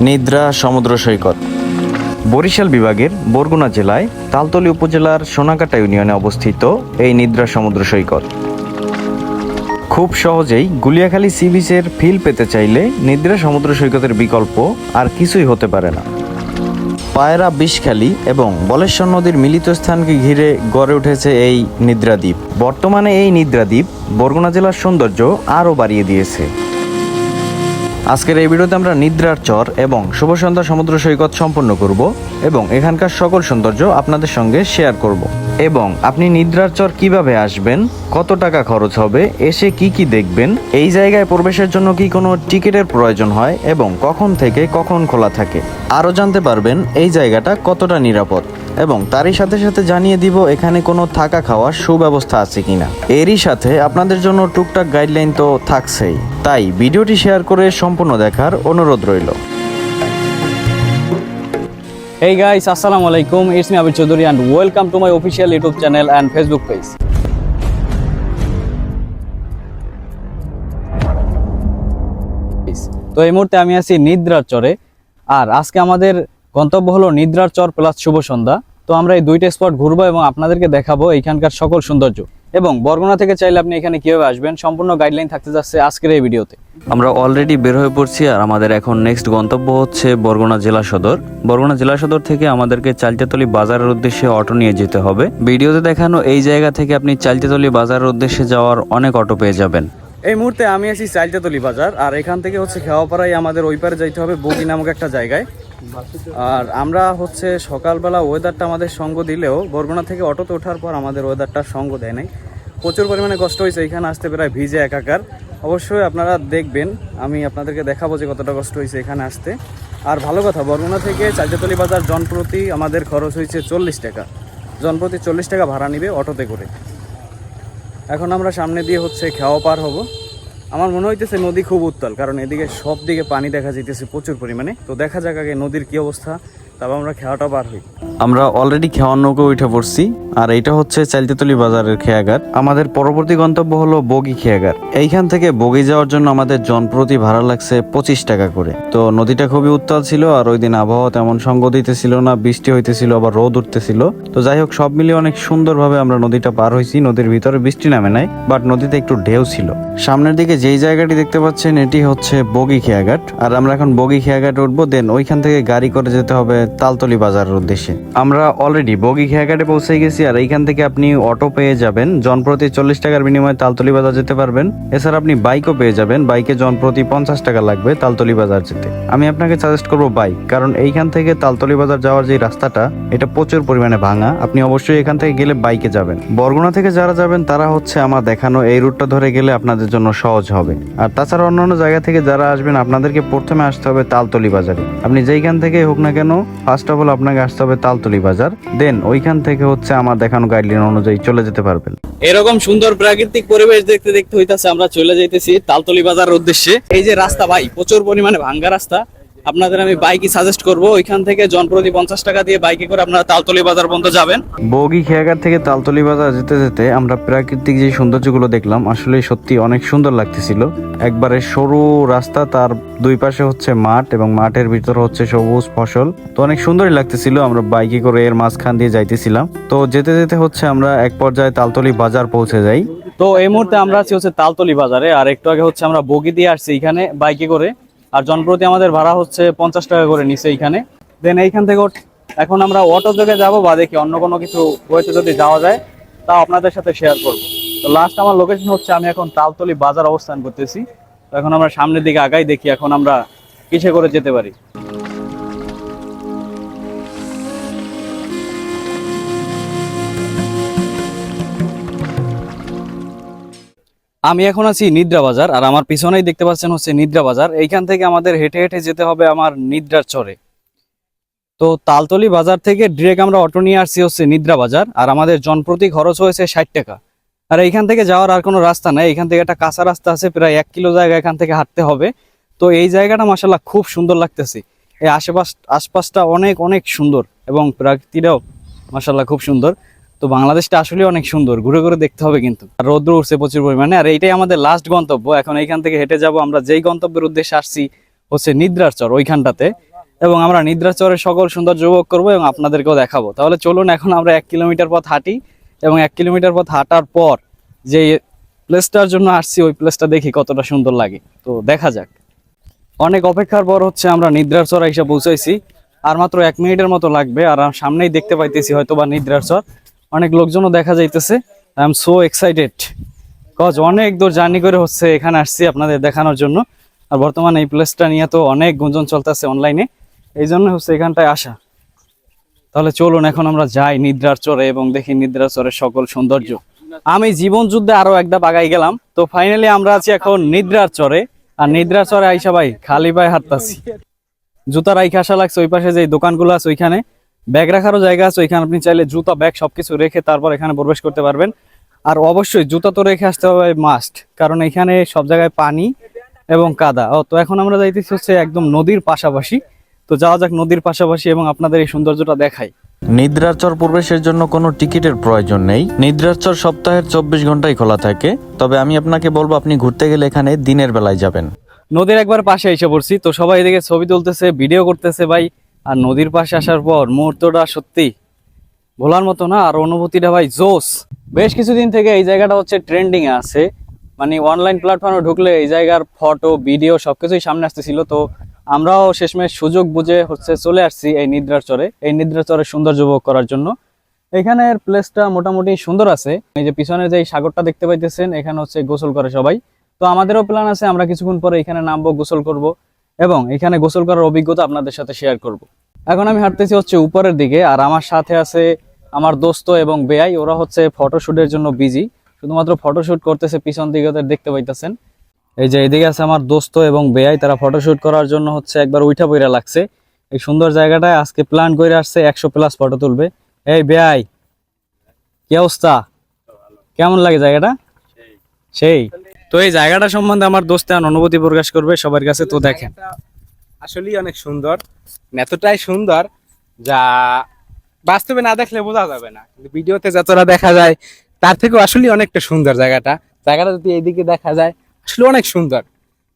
নিদ্রা সমুদ্র সৈকত। বরিশাল বিভাগের বরগুনা জেলায় তালতলী উপজেলার সোনাকাটা ইউনিয়নে অবস্থিত এই নিদ্রা সমুদ্র সৈকত। খুব সহজেই গুলিয়াখালী সি বিচের ফিল পেতে চাইলে নিদ্রা সমুদ্র সৈকতের বিকল্প আর কিছুই হতে পারে না। পায়রা বিষখালী এবং বলেশ্বর নদীর মিলিত স্থানকে ঘিরে গড়ে উঠেছে এই নিদ্রাদ্বীপ বর্তমানে এই নিদ্রাদ্বীপ বরগুনা জেলার সৌন্দর্য আরও বাড়িয়ে দিয়েছে। আজকের এই ভিডিওতে আমরা নিদ্রার চর এবং শুভ সন্ধ্যা সমুদ্র সৈকত সম্পন্ন করব এবং এখানকার সকল সৌন্দর্য আপনাদের সঙ্গে শেয়ার করব। এবং আপনি নিদ্রার চর কীভাবে আসবেন, কত টাকা খরচ হবে, এসে কি কি দেখবেন, এই জায়গায় প্রবেশের জন্য কি কোনো টিকিটের প্রয়োজন হয় এবং কখন থেকে কখন খোলা থাকে, আরও জানতে পারবেন এই জায়গাটা কতটা নিরাপদ। এবং তারই সাথে সাথে জানিয়ে দিব এখানে কোনো থাকা খাওয়ার সুব্যবস্থা আছে কিনা। এরই সাথে আপনাদের জন্য টুকটাক গাইডলাইন তো থাকছেই। তাই ভিডিওটি শেয়ার করে সম্পূর্ণ দেখার অনুরোধ রইল। এই গাইস আসসালামু আলাইকুম। It's me, Abid Chaudhary and welcome to my official YouTube channel and Facebook page. তো এই মুহূর্তে আমি আছি নিদ্রার চরে। আর আজকে আমাদের গন্তব্য হলো নিদ্রার চর প্লাস শুভ সন্ধ্যা। তো আমরা এই দুইটা স্পট ঘুরবো এবং আপনাদেরকে দেখাবো এখানকার সকল সৌন্দর্য। এবং বরগুনা থেকে চাইলে আপনি এখানে কীভাবে আসবেন সম্পূর্ণ গাইডলাইন থাকতে যাচ্ছে আজকের এই ভিডিওতে আমরা অলরেডি বের হয়ে পড়ছি আর আমাদের এখন নেক্সট গন্তব্য হচ্ছে বরগুনা জেলা সদর। বরগুনা জেলা সদর থেকে আমাদেরকে চালতাতলি বাজারের উদ্দেশ্যে অটো নিয়ে যেতে হবে। ভিডিওতে দেখানো এই জায়গা থেকে আপনি চালতাতলি বাজারের উদ্দেশ্যে যাওয়ার অনেক অটো পেয়ে যাবেন। এই মুহূর্তে আমি আছি চাইলতাতলি বাজার আর এখান থেকে হচ্ছে খেওয়াপাড়ায় আমাদের ওই পারে যাইতে হবে বগি নামক একটা জায়গায়। আর আমরা হচ্ছে সকালবেলা ওয়েদারটা আমাদের সঙ্গ দিলেও বরগুনা থেকে অটোতে ওঠার পর আমাদের ওয়েদারটা সঙ্গ দেয় নাই। প্রচুর পরিমাণে কষ্ট হয়েছে, এখানে আসতে প্রায় ভিজে একাকার। অবশ্যই আপনারা দেখবেন, আমি আপনাদেরকে দেখাবো যে কতটা কষ্ট হয়েছে এখানে আসতে। আর ভালো কথা, বরগুনা থেকে চাইজাতলি বাজার জনপ্রতি আমাদের খরচ হয়েছে চল্লিশ টাকা। জনপ্রতি চল্লিশ টাকা ভাড়া নিবে অটোতে করে। এখন আমরা সামনে দিয়ে হচ্ছে খেওয়া পার হব। আমার মনে হইতেছে নদী খুব উত্তাল, কারণ এদিকে সব দিকে পানি দেখা যাইতেছে প্রচুর পরিমাণে। তো দেখা যাক আগে নদীর কি অবস্থা আমরা খেওয়াটা পার হই। আমরা অলরেডি খেওয়ার নৌকো উঠে পড়ছি, আর এইটা হচ্ছে চালতেতলি বাজারের খেয়াঘাট। আমাদের পরবর্তী গন্তব্য হলো বগি খেয়াঘাট। এইখান থেকে বগি যাওয়ার জন্য আমাদের জনপ্রতি ভাড়া লাগছে পঁচিশ টাকা করে। তো নদীটা খুবই উত্তাল ছিল, আর ওই দিন আবহাওয়া তেমন সঙ্গ দিতেছিল না, বৃষ্টি হইতেছিল, আবার রোদ উঠতেছিল। তো যাই হোক, সব মিলিয়ে অনেক সুন্দরভাবে আমরা নদীটা পার হয়েছি নদীর ভিতরে বৃষ্টি নামে নাই বাট নদীতে একটু ঢেউ ছিল। সামনের দিকে যেই জায়গাটি দেখতে পাচ্ছেন, এটি হচ্ছে বগি খেয়াঘাট। আর আমরা এখন বগি খেয়াঘাট উঠবো দেন ওইখান থেকে গাড়ি করে যেতে হবে তালতলি বাজারের উদ্দেশ্যে। আমরা অলরেডি বগি খেয়াঘাটে পৌঁছে গেছি আর এইখান থেকে আপনি অটো পেয়ে যাবেন। জনপ্রতি চল্লিশ টাকার বিনিময়ে তালতলি বাজার যেতে পারবেন। এছাড়া আপনি বাইকও পেয়ে যাবেন। বাইকে জনপ্রতি পঞ্চাশ টাকা লাগবে তালতলি বাজার যেতে। আমি আপনাকে সাজেস্ট করব বাইক কারণ এইখান থেকে তালতলি বাজার যাওয়ার যে রাস্তাটা, এটা প্রচুর পরিমাণে ভাঙা। আপনি অবশ্যই এখান থেকে গেলে বাইকে যাবেন। বরগুনা থেকে যারা যাবেন, তারা হচ্ছে আমার দেখানো এই রুটটা ধরে গেলে আপনাদের জন্য সহজ হবে। আর তাছাড়া অন্যান্য জায়গা থেকে যারা আসবেন, আপনাদেরকে প্রথমে আসতে হবে তালতলি বাজারে। আপনি যেইখান থেকে হোক না কেন ফার্স্ট অফ অল আপনাকে আসতে হবে তালতলি বাজার। দেন ওইখান থেকে হচ্ছে আমার দেখানো গাইডলাইন অনুযায়ী চলে যেতে পারবেন। এরকম সুন্দর প্রাকৃতিক পরিবেশ দেখতে দেখতে হইতাছে, আমরা চলে যাইতেছি তালতলি বাজার উদ্দেশ্যে। এই যে রাস্তা ভাই, প্রচুর পরিমাণে ভাঙ্গা রাস্তা। আপনাদের আমি বাইকই সাজেস্ট করব। ওইখান থেকে জনপ্রতি পঞ্চাশ টাকা দিয়ে বাইকে করে আপনারা তালতলি বাজার পর্যন্ত যাবেন। বগি খেয়াঘাট থেকে তালতলি বাজার যেতে যেতে আমরা প্রাকৃতিক যে সৌন্দর্যগুলো দেখলাম আসলে সত্যি অনেক সুন্দর লাগতেছিল। একবারে সরু রাস্তা তার দুই পাশে হচ্ছে মাঠ এবং মাঠের ভিতর হচ্ছে সবুজ ফসল। তো অনেক সুন্দরই লাগতেছিল আমরা বাইকে করে এর মাঝখান দিয়ে যাইতেছিলাম। তো যেতে যেতে হচ্ছে আমরা এক পর্যায়ে তালতলি বাজার পৌঁছে যাই। তো এই মুহূর্তে আমরা আছি হচ্ছে তালতলি বাজারে আর একটু আগে হচ্ছে আমরা বগি দিয়ে আসছি এখানে বাইকে করে। আর জনপ্রতি আমাদের ভাড়া হচ্ছে পঞ্চাশ টাকা করে নিছে এইখানে। দেন এইখান থেকে এখন আমরা অটো থেকে যাব বা দেখি অন্য কোনো কিছু হয়েছে যদি যাওয়া যায় তা আপনাদের সাথে শেয়ার করব। তো লাস্ট আমার লোকেশন হচ্ছে, আমি এখন তালতলি বাজার অবস্থান করতেছি। তো এখন আমরা সামনের দিকে আগাই, দেখি এখন আমরা কিসে করে যেতে পারি। আমি এখন আছি নিদ্রা বাজার, আর আমার পিছনেই দেখতে পাচ্ছেন হচ্ছে নিদ্রা বাজার। এইখান থেকে আমাদের হেঁটে হেঁটে যেতে হবে আমার নিদ্রার চরে। তো তালতলি বাজার থেকে ডিরেক্ট আমরা অটো নিয়ে আসছি হচ্ছে নিদ্রা বাজার, আর আমাদের জনপ্রতি খরচ হয়েছে ষাট টাকা। আর এইখান থেকে যাওয়ার আর কোনো রাস্তা নাই এখান থেকে একটা কাঁচা রাস্তা আছে, প্রায় এক কিলো জায়গা এখান থেকে হাঁটতে হবে। তো এই জায়গাটা মাসাল্লাহ খুব সুন্দর লাগতেছে। এই আশেপাশ, আশপাশটা অনেক অনেক সুন্দর, এবং প্রকৃতিটাও মাসাল্লাহ খুব সুন্দর। তো বাংলাদেশটা আসলে অনেক সুন্দর, ঘুরে ঘুরে দেখতে হবে কিন্তু। রৌদ্র উঠছে প্রচুর পরিমাণে, আর এইটাই আমাদের লাস্ট গন্তব্য। এখন এইখান থেকে হেঁটে যাব, আমরা যেই গন্তব্যের উদ্দেশ্যে আসছি হচ্ছে নিদ্রাচর ওইখানটাতে। এবং আমরা নিদ্রার চরের সকল সৌন্দর্য উপভোগ করব এবং আপনাদেরকেও দেখাবো। তাহলে চলুন, এখন আমরা এক কিলোমিটার পথ হাঁটি এবং এক কিলোমিটার পথ হাঁটার পর যে প্লেসটার জন্য আসছি, ওই প্লেসটা দেখি কতটা সুন্দর লাগে। তো দেখা যাক। অনেক অপেক্ষার পর হচ্ছে আমরা নিদ্রার চর এসে পৌঁছাইছি। আর মাত্র এক মিনিটের মতো লাগবে, আর সামনেই দেখতে পাইতেছি হয়তো বা নিদ্রার চর অনেক লোকজনও দেখা যাইতেছে। I am so excited cause অনেক দূর জার্নি করে হচ্ছে এখানে আসছি আপনাদের দেখানোর জন্য। আর বর্তমানে এই প্লেসটা নিয়ে তো অনেক গুঞ্জন চলতেছে অনলাইনে এই জন্য হচ্ছে এখানটায় আসা। তাহলে চলুন, এখন আমরা যাই নিদ্রার চরে এবং দেখি নিদ্রার চরের সকল সৌন্দর্য। আমি জীবন যুদ্ধে আরও একটা বাগাই গেলাম। তো ফাইনালি আমরা আছি এখন নিদ্রার চরে। আর নিদ্রার চরে আইসা ভাই, খালি পায়ে হাঁটতাছি। জুতা রাইখে আসা লাগছে, ওই পাশে যে দোকানগুলো আছে ওইখানে। ব্যাগ রাখারও জায়গা আছে ওইখানে আপনি চাইলে জুতা ব্যাগ সবকিছু রেখে তারপর এখানে প্রবেশ করতে পারবেন। আর অবশ্যই জুতা তো রেখে আসতে হবে মাস্ট কারণ এখানে সব জায়গায় পানি এবং কাদা। ও তো এখন আমরা যাইতেছি হচ্ছে একদম নদীর পাশাপাশি। তো যাওয়া যাক নদীর পাশাপাশি এবং আপনাদের এই সৌন্দর্যটা দেখাই। নিদ্রাচর প্রবেশের জন্য কোনো টিকিটের প্রয়োজন নেই। নিদ্রাচর সপ্তাহের চব্বিশ ঘন্টাই খোলা থাকে। তবে আমি আপনাকে বলব আপনি ঘুরতে গেলে এখানে দিনের বেলায় যাবেন। নদীর একবার পাশে এসে পড়ছি। তো সবাই এদিকে ছবি তুলতেছে ভিডিও করতেছে ভাই। আর নদীর পাশে আসার পর মুহূর্তটা সত্যি ভোলার মতো না, আর অনুভূতিটা ভাই জোস বেশ কিছুদিন থেকে এই জায়গাটা হচ্ছে ট্রেন্ডিং আছে। মানে অনলাইন প্ল্যাটফর্মে ঢুকলে এই জায়গার ফটো ভিডিও সবকিছুই সামনে আসতেছিল। তো আমরাও শেষমেশ সুযোগ বুঝে হচ্ছে চলে আসছি এই নিদ্রার চরে, এই নিদ্রার চরের সৌন্দর্য উপভোগ করার জন্য। এখানের প্লেসটা মোটামুটি সুন্দর আছে। এই যে পিছনে যে সাগরটা দেখতে পাইতেছেন, এখানে হচ্ছে গোসল করে সবাই। তো আমাদেরও প্ল্যান আছে, আমরা কিছুক্ষণ পরে এখানে নামবো, গোসল করব। এবং এখানে গোসল করার অভিজ্ঞতা আপনাদের সাথে শেয়ার করব। এখন আমি হাঁটতেছি হচ্ছে উপরের দিকে আর আমার সাথে আছে আমার দোস্ত এবং বেয়াই ওরা হচ্ছে ফটোশুটের জন্য বিজি শুধুমাত্র ফটোশুট করতেছে পিছন দিকে ওদের দেখতে পাইতেছেন। এই যে এইদিকে আছে আমার দোস্ত এবং বেয়াই তারা ফটোশুট করার জন্য হচ্ছে একবার উইঠা বইরা লাগছে। এই সুন্দর জায়গাটায় আজকে প্ল্যান করে আসছে একশো প্লাস ফটো তুলবে। এই বেয়াই কি অবস্থা? কেমন লাগে জায়গাটা? সেই। তো এই জায়গাটা সম্বন্ধে আমার দোস্ত অনুভূতি প্রকাশ করবে সবার কাছে তো দেখেন। আসলেই অনেক সুন্দর এতটাই সুন্দর যা বাস্তবে না দেখলে বোঝা যাবে না কিন্তু ভিডিওতে যতটা দেখা যায় তার থেকেও আসলে অনেকটা সুন্দর জায়গাটা। জায়গাটা যদি এইদিকে দেখা যায় আসলে অনেক সুন্দর।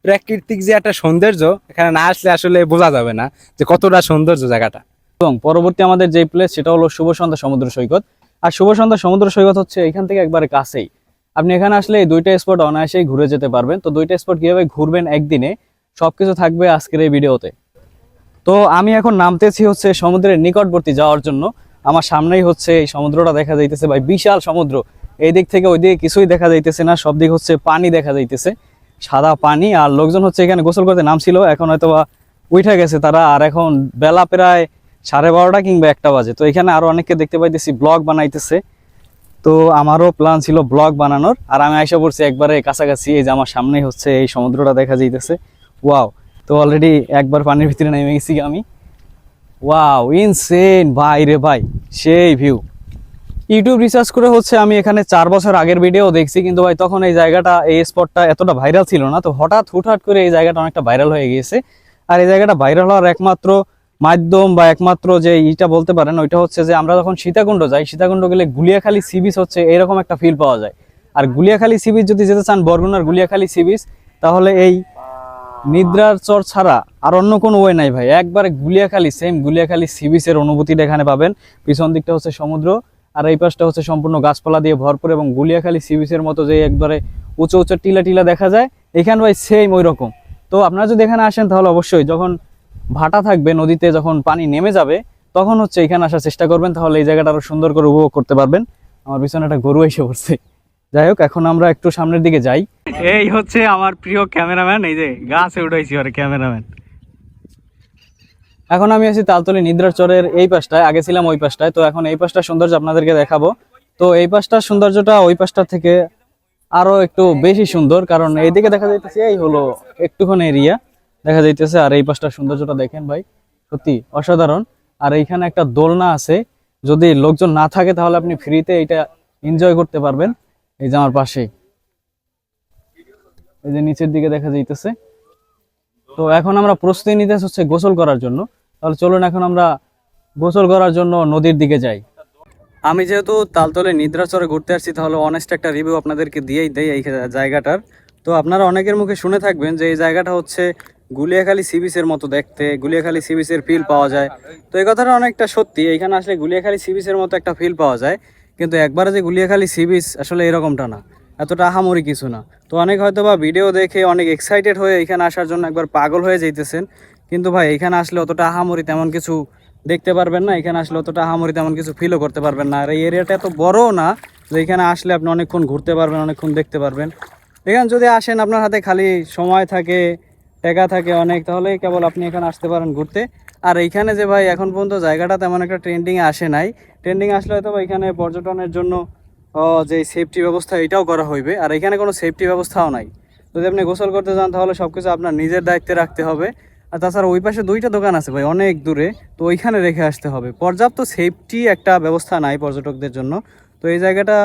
প্রাকৃতিক যে একটা সৌন্দর্য এখানে না আসলে আসলে বোঝা যাবে না যে কতটা সৌন্দর্য জায়গাটা। এবং পরবর্তী আমাদের যে প্লেস সেটা হলো শুভ সন্ধ্যা সমুদ্র সৈকত। আর শুভ সন্ধ্যা সমুদ্র সৈকত হচ্ছে এখান থেকে একবারে কাছেই। আপনি এখানে আসলে এই দুইটা স্পট অনায়াসেই ঘুরে যেতে পারবেন। তো দুইটা স্পট কীভাবে ঘুরবেন একদিনে, সবকিছু থাকবে আজকের এই ভিডিওতে। তো আমি এখন নামতেছি হচ্ছে সমুদ্রের নিকটবর্তী যাওয়ার জন্য। আমার সামনেই হচ্ছে এই সমুদ্রটা দেখা যাইতেছে ভাই, বিশাল সমুদ্র। এই দিক থেকে ওই দিকে কিছুই দেখা যাইতেছে না, সব দিক হচ্ছে পানি দেখা যাইতেছে। সাদা পানি আর লোকজন হচ্ছে এখানে গোসল করতে নামছিল, এখন হয়তো উঠে গেছে তারা। আর এখন বেলা প্রায় সাড়ে বারোটা কিংবা একটা বাজে। তো এখানে আরও অনেককে দেখতে পাইতেছি, ব্লগ বানাইতেছে। তো আমারও প্ল্যান ছিল ব্লগ বানানোর। আর আমি আইসা পড়ছি একবারে কাছাকাছি, এই যে আমার সামনেই হচ্ছে এই সমুদ্রটা দেখা যাইতেছে। ওয়াও তো অলরেডি একবার পানির ভিতরে নেমে গেছি আমি। ওয়াও ইনসেন ভাই রে ভাই, সেই ভিউ ইউটিউব রিসার্চ করে হচ্ছে আমি এখানে চার বছর আগের ভিডিও দেখছি, কিন্তু ভাই তখন এই জায়গাটা, এই স্পটটা এতটা ভাইরাল ছিল না। তো হঠাৎ, হুটহাট করে এই জায়গাটা অনেকটা ভাইরাল হয়ে গিয়েছে। আর এই জায়গাটা ভাইরাল হওয়ার একমাত্র মাধ্যম বা একমাত্র যে ইটা বলতে পারেন, ওইটা হচ্ছে যে আমরা যখন সীতাকুণ্ড যাই, সীতাকুণ্ড গেলে গুলিয়াখালী সি বিচ হচ্ছে এরকম একটা ফিল পাওয়া যায়। আর গুলিয়াখালী সি বিচ যদি যেতে চান, বরগুনার গুলিয়াখালী সি বিচ, তাহলে এই নিদ্রার চর ছাড়া আর অন্য কোনো ওয়ে নাই ভাই। একবারে গুলিয়াখালী সেম গুলিয়াখালী সি বিচের অনুভূতিটা এখানে পাবেন। পিছন দিকটা হচ্ছে সমুদ্র, আর এই পাশটা হচ্ছে সম্পূর্ণ গাছপালা দিয়ে ভরপুর এবং গুলিয়াখালী সি বিচের মতো যে একবারে উঁচু উঁচু টিলা টিলা দেখা যায়, এখানে ভাই সেম ওই রকম তো আপনারা যদি এখানে আসেন, তাহলে অবশ্যই যখন ভাটা থাকবে নদীতে যখন পানি নেমে যাবে তখন হচ্ছে এখানে আসার চেষ্টা করবেন তাহলে এই জায়গাটা আরও সুন্দর করে উপভোগ করতে পারবেন। আমার পিছনে একটা গরু এসে পড়ছে। যাই হোক এখন আমরা একটু সামনের দিকে যাই। এই হচ্ছে আমার প্রিয় ক্যামেরাম্যান এই যে গাছে উঠাইছি আর ক্যামেরাম্যান। এখন আমি আছি তালতলি নিদ্রার চরের এই পাশটায় আগে ছিলাম ওই পাশটায় তো এখন এই পাশটা সৌন্দর্য আপনাদেরকে দেখাবো। তো এই পাশটার সৌন্দর্যটা ওই পাশটার থেকে আরও একটু বেশি সুন্দর কারণ এইদিকে দেখা যাইতেছে এই হলো একটুখানি এরিয়া। দেখা যাইতেছে, আর এই পাশটার সৌন্দর্যটা দেখেন ভাই, সত্যি অসাধারণ। আর এইখানে একটা দোলনা আছে, যদি লোকজন না থাকে তাহলে আপনি ফ্রিতে এটা এনজয় করতে পারবেন। এই যে আমার পাশেই এই যে নিচের দিকে দেখা যাইতেছে। তো এখন আমরা প্রস্তুতি নিতে হচ্ছে গোসল করার জন্য। তাহলে চলুন এখন আমরা গোসল করার জন্য নদীর দিকে যাই। আমি যেহেতু তালতলে নিদ্রাচরে ঘুরতে আসছি, তাহলে অনেস্ট একটা রিভিউ আপনাদেরকে দিয়েই দেই এই জায়গাটার। তো আপনারা অনেকের মুখে শুনে থাকবেন যে এই জায়গাটা হচ্ছে গুলিয়াখালী সি বিচের মতো দেখতে, গুলিয়াখালী সি বিচের ফিল পাওয়া যায়। তো এই কথাটা অনেকটা সত্যি এখানে আসলে গুলিয়াখালী সি বিচের মতো একটা ফিল পাওয়া যায়। কিন্তু একবারে যে গুলিয়াখালী সি বিচ আসলে এরকমটা না, এতটা আহামরি কিছু না। তো অনেক হয়তো বা ভিডিও দেখে অনেক এক্সাইটেড হয়ে এখানে আসার জন্য একবার পাগল হয়ে যাইতেছেন। কিন্তু ভাই এখানে আসলে অতটা আহামরি তেমন কিছু দেখতে পারবেন না এখানে আসলে অতটা আহামরি তেমন কিছু ফিলও করতে পারবেন না। আর এই এরিয়াটা এত বড়ও না যে এখানে আসলে আপনি অনেকক্ষণ ঘুরতে পারবেন, অনেকক্ষণ দেখতে পারবেন। এখানে যদি আসেন, আপনার হাতে খালি সময় থাকে টাকা থাকে অনেক, তাহলে কেবল আপনি এখানে আসতে পারেন ঘুরতে। আর এইখানে যে ভাই, এখন পর্যন্ত জায়গাটা তেমন একটা ট্রেন্ডিংয়ে আসে নাই। ট্রেন্ডিং আসলে হয়তো এখানে পর্যটনের জন্য যে সেফটি ব্যবস্থা, এটাও করা হইবে। আর এখানে কোনো সেফটি ব্যবস্থাও নাই। যদি আপনি গোসল করতে যান, তাহলে সব কিছু আপনার নিজের দায়িত্বে রাখতে হবে। আর তাছাড়া ওই পাশে দুইটা দোকান আছে ভাই, অনেক দূরে। তো ওইখানে রেখে আসতে হবে। পর্যাপ্ত সেফটি একটা ব্যবস্থা নাই পর্যটকদের জন্য। তো এই জায়গাটা,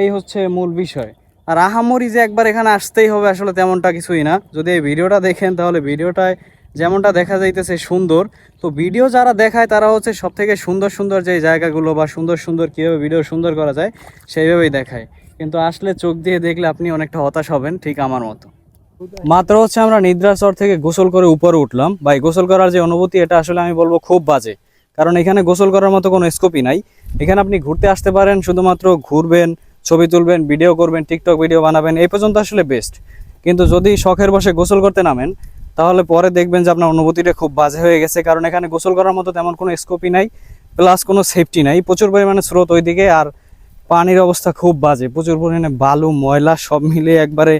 এই হচ্ছে মূল বিষয়। আর আহামরি যে একবার এখানে আসতেই হবে আসলে তেমনটা কিছুই না। যদি এই ভিডিওটা দেখেন তাহলে ভিডিওটায় যেমনটা দেখা যাইতেছে সুন্দর। তো ভিডিও যারা দেখায় তারা হচ্ছে সব থেকে সুন্দর সুন্দর যে জায়গাগুলো বা সুন্দর সুন্দর কীভাবে ভিডিও সুন্দর করা যায় সেইভাবেই দেখায়। কিন্তু আসলে চোখ দিয়ে দেখলে আপনি অনেকটা হতাশ হবেন, ঠিক আমার মতো। মাত্র হচ্ছে আমরা নিদ্রাচর থেকে গোসল করে উপরে উঠলাম। ভাই, গোসল করার যে অনুভূতি, এটা আসলে আমি বলব খুব বাজে। কারণ এখানে গোসল করার মতো কোনো স্কোপই নাই। এখানে আপনি ঘুরতে আসতে পারেন, শুধুমাত্র ঘুরবেন ছবি তুলবেন ভিডিও করবেন টিকটক ভিডিও বানাবেন, এই পর্যন্ত আসলে বেস্ট কিন্তু যদি শখের বসে গোসল করতে নামেন, তাহলে পরে দেখবেন যে আপনার অনুভূতিটা খুব বাজে হয়ে গেছে। কারণ এখানে গোসল করার মতো তেমন কোনো স্কোপই নাই প্লাস কোনো সেফটি নাই। প্রচুর পরিমাণে স্রোত ওইদিকে, আর পানির অবস্থা খুব বাজে। প্রচুর পরিমাণে বালু, ময়লা, সব মিলে একবারে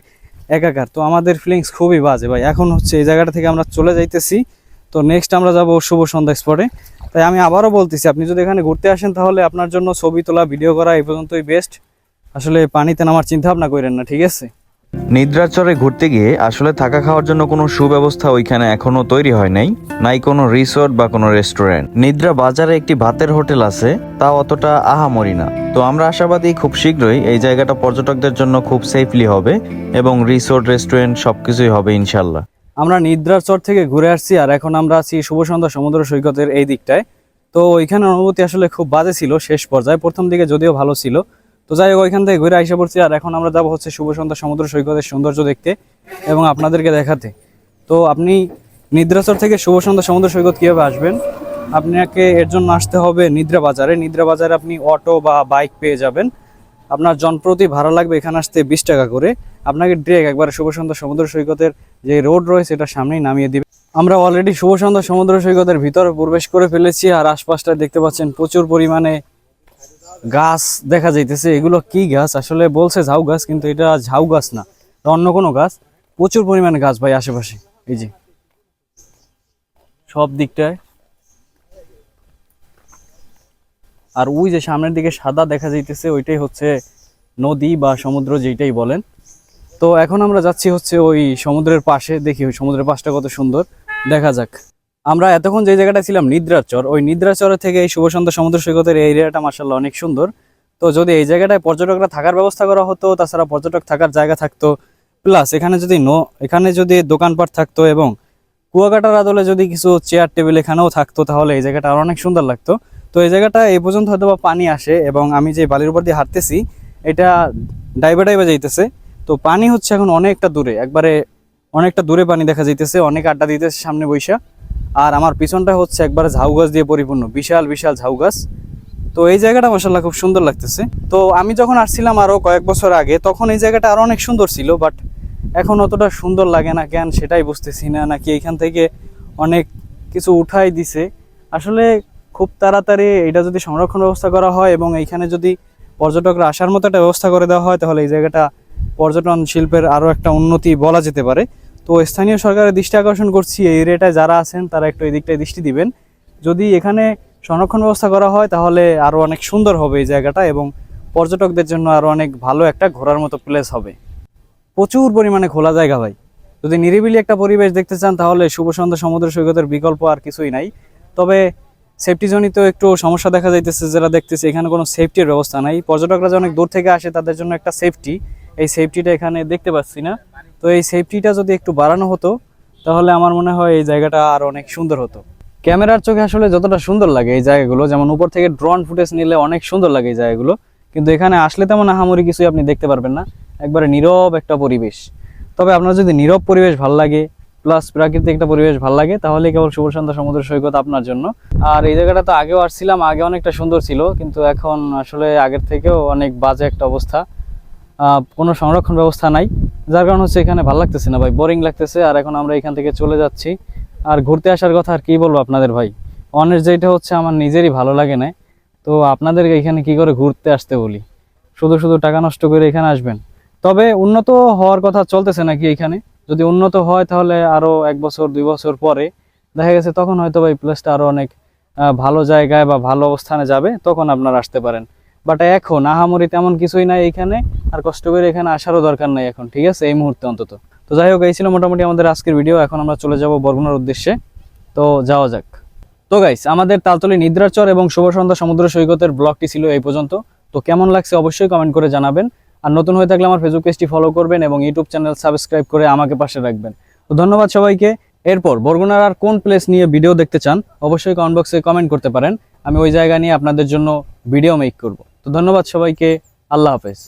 একাকার। তো আমাদের ফিলিংস খুবই বাজে ভাই। এখন হচ্ছে এই জায়গাটা থেকে আমরা চলে যাইতেছি। তো নেক্সট আমরা যাব শুভ সন্ধ্যা স্পটে তাই আমি আবারও বলতেছি, আপনি যদি এখানে ঘুরতে আসেন, তাহলে আপনার জন্য ছবি তোলা ভিডিও করা এই পর্যন্তই বেস্ট আসলে পানিতে নামার চিন্তা ভাবনা করেন না ঠিক আছে? নিদ্রাচরে ঘুরতে গিয়ে আসলে থাকা খাওয়ার জন্য কোনো সুব্যবস্থা ওইখানে এখনও তৈরি হয় নাই নাই কোনো রিসোর্ট বা কোনো রেস্টুরেন্ট নিদ্রা বাজারে একটি ভাতের হোটেল আছে তা অতটা আহামরি না। তো আমরা আশাবাদী খুব শীঘ্রই এই জায়গাটা পর্যটকদের জন্য খুব সেফলি হবে এবং রিসোর্ট রেস্টুরেন্ট সবকিছুই হবে ইনশাল্লাহ আমরা নিদ্রার চর থেকে ঘুরে আসছি আর এখন আমরা আছি শুভ সন্ধ্যা সমুদ্র সৈকতের এই দিকটায়। তো ওইখানে অনুভূতি আসলে খুব বাজে ছিল শেষ পর্যায়ে। প্রথম দিকে যদিও ভালো ছিল তো যাই হোক, ওইখান থেকে ঘুরে আইসা পড়ছি, আর এখন আমরা যাব হচ্ছে শুভ সন্ধ্যা সমুদ্র সৈকতের সৌন্দর্য দেখতে এবং আপনাদেরকে দেখাতে। তো আপনি নিদ্রাচর থেকে শুভ সন্ধ্যা সমুদ্র সৈকত কীভাবে আসবেন? আপনাকে এর জন্য আসতে হবে নিদ্রা বাজারে। নিদ্রা বাজারে আপনি অটো বা বাইক পেয়ে যাবেন। আপনার জনপ্রতি ভাড়া লাগবে এখানে আসতে বিশ টাকা করে। আপনাকে ডিরেক্ট একবার শুভ সন্ধ্যা সমুদ্র সৈকতের যে রোড রয়েছে, এটা সামনেই নামিয়ে দিবে। আমরা অলরেডি শুভ সন্ধ্যা সমুদ্র সৈকতের ভিতরে প্রবেশ করে ফেলেছি, আর আশপাশটা দেখতে পাচ্ছেন প্রচুর পরিমাণে গাছ দেখা যাইতেছে, এগুলো কি গাছ? আসলে বলছে ঝাউ গাছ, কিন্তু এটা ঝাউ গাছ না অন্য কোনো গাছ। প্রচুর পরিমাণে গাছ ভাই আশেপাশে, এই যে। সব দিকটায়। আর ওই যে সামনের দিকে সাদা দেখা যাইতেছে, ওইটাই হচ্ছে নদী বা সমুদ্র যেইটাই বলেন। তো এখন আমরা যাচ্ছি হচ্ছে ওই সমুদ্রের পাশে, দেখি ওই সমুদ্রের পাশটা কত সুন্দর। দেখা যাক। আমরা এতক্ষণ যে জায়গাটা ছিলাম, নিদ্রাচর। ওই নিদ্রার চরের থেকে এই শুভ সন্ধ্যা সমুদ্র সৈকতের এই এরিয়াটা মার্শাল্লাহ অনেক সুন্দর। তো যদি এই জায়গাটায় পর্যটকরা থাকার ব্যবস্থা করা হতো, তাছাড়া পর্যটক থাকার জায়গা থাকতো। প্লাস এখানে যদি নো, এখানে যদি দোকানপাট থাকতো এবং কুয়াকাটার আদলে যদি কিছু চেয়ার, টেবিল এখানেও থাকতো, তাহলে এই জায়গাটা আরও অনেক সুন্দর লাগতো। তো এই জায়গাটা এই পর্যন্ত হয়তো বা পানি আসে এবং আমি যে বালির উপর দিয়ে হাঁটতেছি, এটা ডাইবে ডাইবে যাইতেছে। তো পানি হচ্ছে এখন অনেকটা দূরে, একবারে অনেকটা দূরে পানি দেখা যাইতেছে, অনেক আড্ডা দিতেছে সামনে বৈশা আর আমার পিছনটা হচ্ছে একবারে ঝাউ গাছ দিয়ে পরিপূর্ণ, বিশাল বিশাল ঝাউ গাছ। তো এই জায়গাটা মাসাল্লাহ খুব সুন্দর লাগতেছে। তো আমি যখন আসছিলাম আরও কয়েক বছর আগে, তখন এই জায়গাটা আরও অনেক সুন্দর ছিল বাট এখন অতটা সুন্দর লাগে না কেন সেটাই বুঝতেছি না, নাকি এখান থেকে অনেক কিছু উঠাই দিছে। আসলে খুব তাড়াতাড়ি এটা যদি সংরক্ষণ ব্যবস্থা করা হয় এবং এইখানে যদি পর্যটকরা আসার মতো একটা ব্যবস্থা করে দেওয়া হয়, তাহলে এই জায়গাটা পর্যটন শিল্পের আরও একটা উন্নতি বলা যেতে পারে। তো স্থানীয় সরকারের দৃষ্টি আকর্ষণ করছি এই এরিয়াটায় যারা আছেন, তারা একটু এই দিকটায় দৃষ্টি দিবেন। যদি এখানে সংরক্ষণ ব্যবস্থা করা হয়, তাহলে আরও অনেক সুন্দর হবে এই জায়গাটা এবং পর্যটকদের জন্য আরও অনেক ভালো একটা ঘোরার মতো প্লেস হবে। প্রচুর পরিমাণে খোলা জায়গা ভাই। যদি নিরিবিলি একটা পরিবেশ দেখতে চান, তাহলে শুভ সন্ধ্যা সমুদ্র সৈকতের বিকল্প আর কিছুই নাই। তবে সেফটিজনিত একটু সমস্যা দেখা যাইতেছে, যারা দেখতেছে এখানে কোনো সেফটির ব্যবস্থা নাই। পর্যটকরা যে অনেক দূর থেকে আসে, তাদের জন্য একটা সেফটি এই সেফটিটা এখানে দেখতে পাচ্ছি না। তো এই সেফটিটা যদি একটু বাড়ানো হতো, তাহলে আমার মনে হয় এই জায়গাটা আর অনেক সুন্দর হতো। ক্যামেরার চোখে আসলে যতটা সুন্দর লাগে এই জায়গাগুলো, যেমন উপর থেকে ড্রোন ফুটেজ নিলে অনেক সুন্দর লাগে এই জায়গাগুলো, কিন্তু এখানে আসলে তেমন আহামরি কিছুই আপনি দেখতে পারবেন না, একবারে নীরব একটা পরিবেশ। তবে আপনার যদি নীরব পরিবেশ ভালো লাগে প্লাস প্রাকৃতিক একটা পরিবেশ ভালো লাগে, তাহলে কেবল শুভ সন্ধ্যা, সমুদ্র সৈকত আপনার জন্য। আর এই জায়গাটা তো আগেও আসছিলাম, আগে অনেকটা সুন্দর ছিল, কিন্তু এখন আসলে আগের থেকেও অনেক বাজে একটা অবস্থা। কোনো সংরক্ষণ ব্যবস্থা নাই। যার কারণ হচ্ছে এখানে ভালো লাগতেছে না ভাই বোরিং লাগতেছে। আর এখন আমরা এখান থেকে চলে যাচ্ছি। আর ঘুরতে আসার কথা আর কি বলব আপনাদের ভাই? অনের যেটা হচ্ছে আমার নিজেরই ভালো লাগে না। তো আপনাদেরকে এখানে কি করে ঘুরতে আসতে বলি? শুধু শুধু টাকা নষ্ট করে এখানে আসবেন। তবে উন্নত হওয়ার কথা চলতেছে নাকি এখানে? যদি উন্নত হয় তাহলে আরও এক বছর, দুই বছর পরে দেখা গেছে তখন হয়তো বা এই প্লেসটা আরও অনেক ভালো জায়গায় বা ভালো অবস্থানে যাবে, তখন আপনারা আসতে পারেন। বাট এখন আহামরি তেমন কিছুই নাই এখানে, আর কষ্ট করে এখানে আসারও দরকার নাই এখন, ঠিক আছে? এই মুহূর্তে অন্তত। তো যাই হোক, এই ছিল মোটামুটি আমাদের আজকের ভিডিও এখন আমরা চলে যাব বরগুনার উদ্দেশ্যে। তো যাওয়া যাক। তো গাইস আমাদের তালতলি নিদ্রাচর এবং শুভ সন্ধ্যা সমুদ্র সৈকতের ব্লগটি ছিল এই পর্যন্ত। তো কেমন লাগছে অবশ্যই কমেন্ট করে জানাবেন। আর নতুন হয়ে থাকলে আমার ফেসবুক পেজটি ফলো করবেন এবং ইউটিউব চ্যানেল সাবস্ক্রাইব করে আমাকে পাশে রাখবেন। তো ধন্যবাদ সবাইকে। এরপর বরগুনার আর কোন প্লেস নিয়ে ভিডিও দেখতে চান, অবশ্যই কমেন্ট বক্সে কমেন্ট করতে পারেন। আমি ওই জায়গা নিয়ে আপনাদের জন্য ভিডিও মেক করব। তো ধন্যবাদ সবাইকে আল্লাহ হাফেজ।